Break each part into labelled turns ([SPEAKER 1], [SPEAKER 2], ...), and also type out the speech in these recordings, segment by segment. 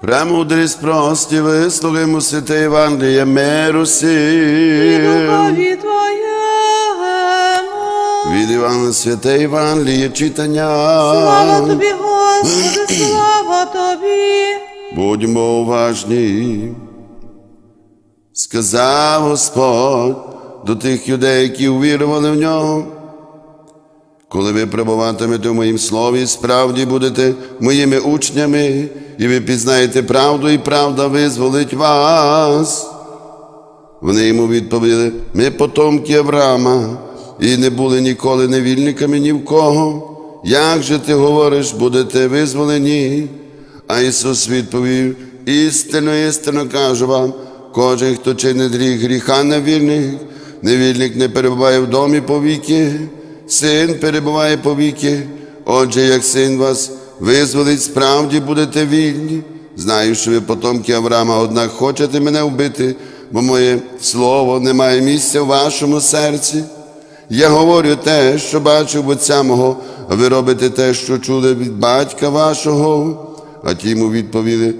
[SPEAKER 1] Премудрість прості висловимо святе Євангеліє миру всім.
[SPEAKER 2] Духові Твоєму.
[SPEAKER 1] Від Івана святе Євангеліє читання.
[SPEAKER 2] Слава Тобі, Господи, слава Тобі.
[SPEAKER 1] Будьмо уважні. Сказав Господь до тих юдей, які увірували в нього. Коли ви перебуватимете в моїм слові, справді будете моїми учнями, і ви пізнаєте правду, і правда визволить вас. Вони йому відповіли: ми потомки Авраама, і не були ніколи невільниками ні в кого. Як же ти говориш, будете визволені? А Ісус відповів: істинно, істинно кажу вам, кожен, хто чинить гріх, гріха невільних, невільник не перебуває в домі повіки, син перебуває повіки. Отже, як син вас визволить, справді будете вільні. Знаю, що ви потомки Авраама, однак хочете мене вбити, бо моє слово не має місця в вашому серці. Я говорю те, що бачив отця мого, а ви робите те, що чули від батька вашого. А ті йому відповіли,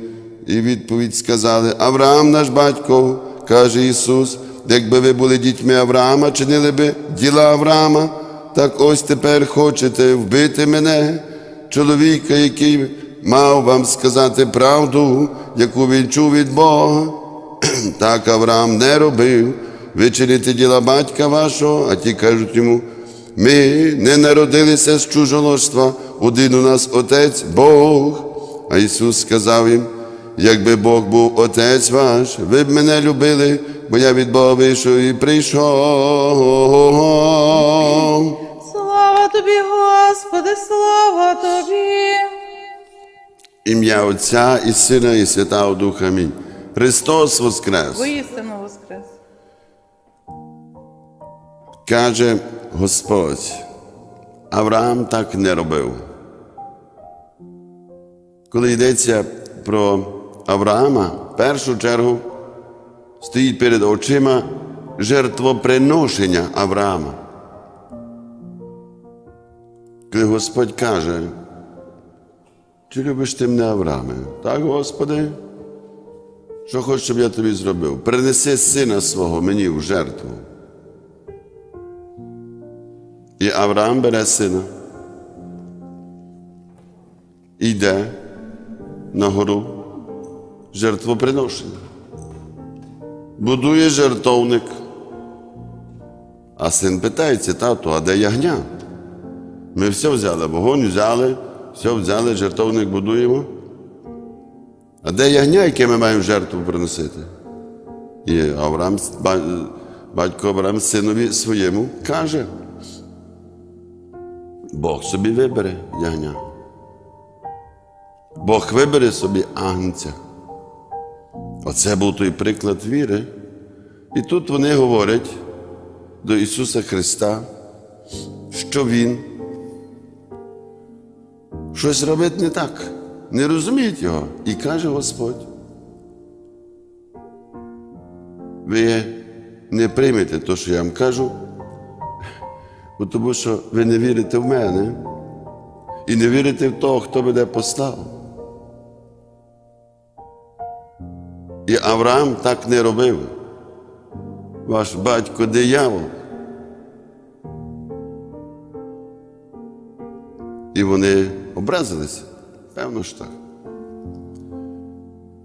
[SPEAKER 1] і відповідь сказали: Авраам наш батько, каже Ісус, якби ви були дітьми Авраама, чинили би діла Авраама, так ось тепер хочете вбити мене, чоловіка, який мав вам сказати правду, яку він чув від Бога. Так Авраам не робив. Ви чините діла батька вашого, а ті кажуть йому, ми не народилися з чужоложства, один у нас отець Бог. А Ісус сказав їм, якби Бог був отець ваш, ви б мене любили, бо я від Бога вийшов і прийшов.
[SPEAKER 2] Тобі, Господи, слава Тобі.
[SPEAKER 1] Ім'я Отця і Сина, і Святого Духа. Амінь. Христос Воскрес!
[SPEAKER 2] Воістину воскрес.
[SPEAKER 1] Каже Господь, Авраам так не робив. Коли йдеться про Авраама, в першу чергу стоїть перед очима жертвоприношення Авраама. Коли Господь каже, чи любиш ти мене Аврааме? Так, Господи, що хочеш, щоб я тобі зробив? Принеси сина свого мені в жертву. І Авраам бере сина. Йде на гору жертвоприношення. Будує жертовник. А син питається, тату, а де ягня? Ми все взяли, вогонь взяли, все взяли, жертовник будуємо. А де ягня, яке ми маємо жертву приносити? І Авраам, батько Авраам синові своєму каже. Бог собі вибере ягня. Бог вибере собі агнця. Оце був той приклад віри. І тут вони говорять до Ісуса Христа, що Він щось робить не так, не розуміють його. І каже Господь. Ви не приймете те, що я вам кажу, тому що ви не вірите в мене і не вірите в того, хто мене послав. І Авраам так не робив. Ваш батько диявол. І вони образилися. Певно ж так.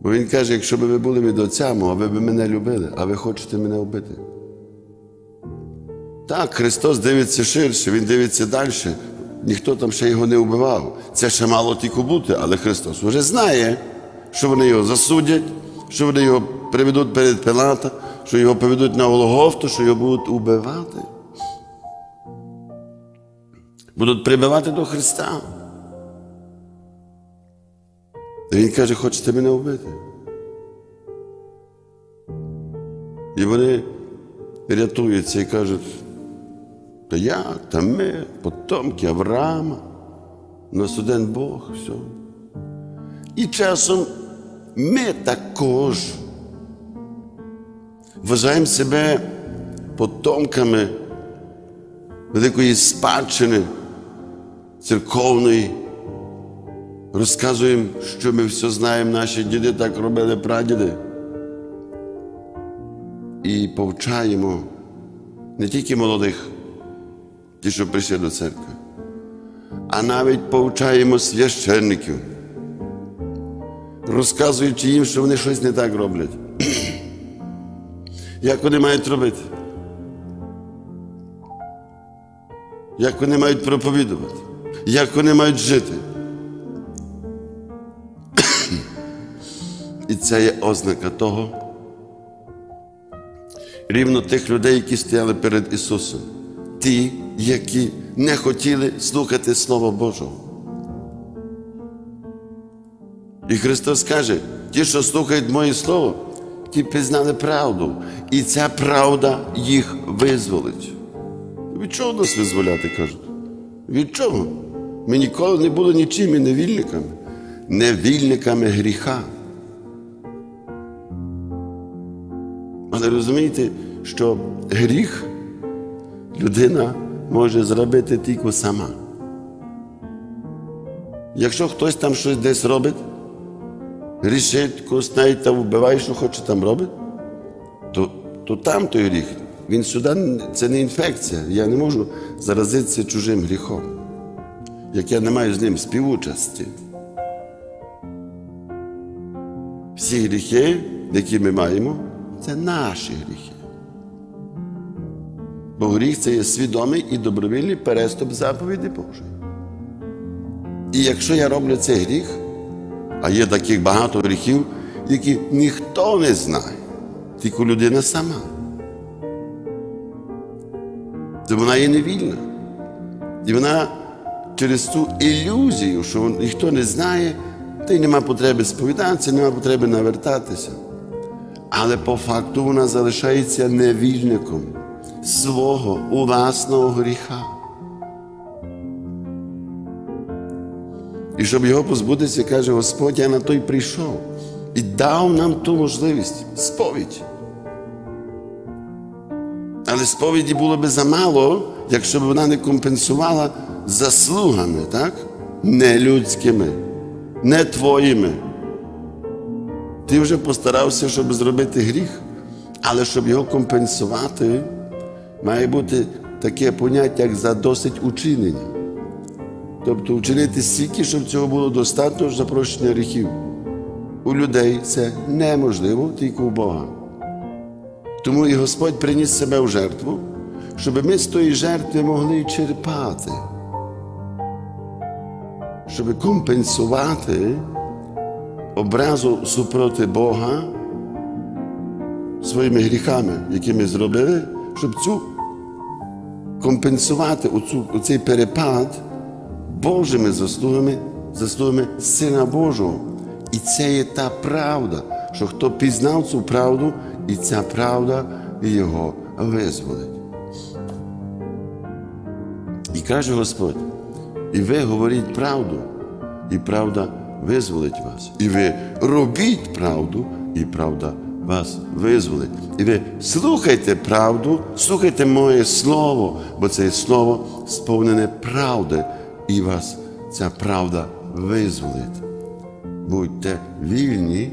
[SPEAKER 1] Бо він каже, якщо б ви були від отця мого, ви б мене любили, а ви хочете мене вбити. Так, Христос дивиться ширше, Він дивиться далі. Ніхто там ще його не вбивав. Це ще мало тільки бути, але Христос вже знає, що вони його засудять, що вони його приведуть перед Пилата, що його поведуть на Голгофту, що його будуть убивати. Будуть прибивати до Христа. Він каже, хочете мене вбити. І вони рятуються і кажуть, та як, та ми, потомки Авраама, нас один Бог, все. І часом ми також вважаємо себе потомками великої спадщини церковної, Розказуємо, що ми все знаємо, наші діди так робили прадіди. І повчаємо не тільки молодих, ті, що прийшли до церкви, а навіть повчаємо священників, розказуючи їм, що вони щось не так роблять. Як вони мають робити? Як вони мають проповідувати? Як вони мають жити? Це є ознака того, рівно тих людей, які стояли перед Ісусом, ті, які не хотіли слухати Слово Божого. І Христос каже: ті, що слухають моє Слово, ті пізнали правду, і ця правда їх визволить. Від чого нас визволяти, кажуть? Від чого? Ми ніколи не були нічими невільниками, невільниками гріха. Але розумієте, що гріх людина може зробити тільки сама. Якщо хтось там щось десь робить, грішить, когось навіть там вбиває, що хоче там робить, то, то там той гріх. Він сюди це не інфекція. Я не можу заразитися чужим гріхом, як я не маю з ним співучасті. Всі гріхи, які ми маємо, це наші гріхи. Бо гріх це є свідомий і добровільний переступ заповіді Божої. І якщо я роблю цей гріх, а є таких багато гріхів, які ніхто не знає, тільки людина сама. То вона є невільна. І вона через ту ілюзію, що ніхто не знає, та й нема потреби сповідатися, нема потреби навертатися. Але по факту вона залишається невільником свого власного гріха. І щоб його позбутися, каже Господь, я на той прийшов і дав нам ту можливість сповідь. Але сповіді було би замало, якщо б вона не компенсувала заслугами, так? Не людськими, не твоїми. Ти вже постарався, щоб зробити гріх, але щоб його компенсувати, має бути таке поняття, як за досить учинення. Тобто вчинити стільки, щоб цього було достатньо за прощення гріхів. У людей це неможливо тільки у Бога. Тому і Господь приніс себе в жертву, щоб ми з тої жертви могли черпати, щоб компенсувати образу супроти Бога своїми гріхами, які ми зробили, щоб цю компенсувати оцю, оцей перепад Божими заслугами, заслугами Сина Божого. І це є та правда, що хто пізнав цю правду, і ця правда його визволить. І каже Господь, і ви говоріть правду, і правда визволить вас. І ви робіть правду, і правда вас визволить. І ви слухайте правду, слухайте моє слово, бо це слово сповнене правди, і вас ця правда визволить. Будьте вільні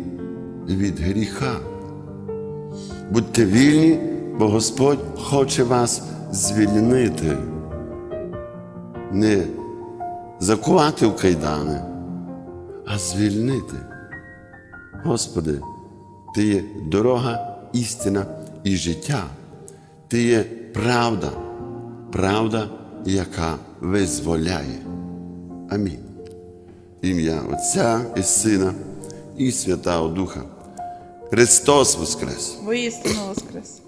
[SPEAKER 1] від гріха. Будьте вільні, бо Господь хоче вас звільнити, не закувати в кайдани, а звільнити. Господи, Ти є дорога, істина і життя. Ти є правда, правда, яка визволяє. Амінь. Ім'я Отця і Сина і Святого Духа. Христос Воскрес!
[SPEAKER 2] Воістину воскрес.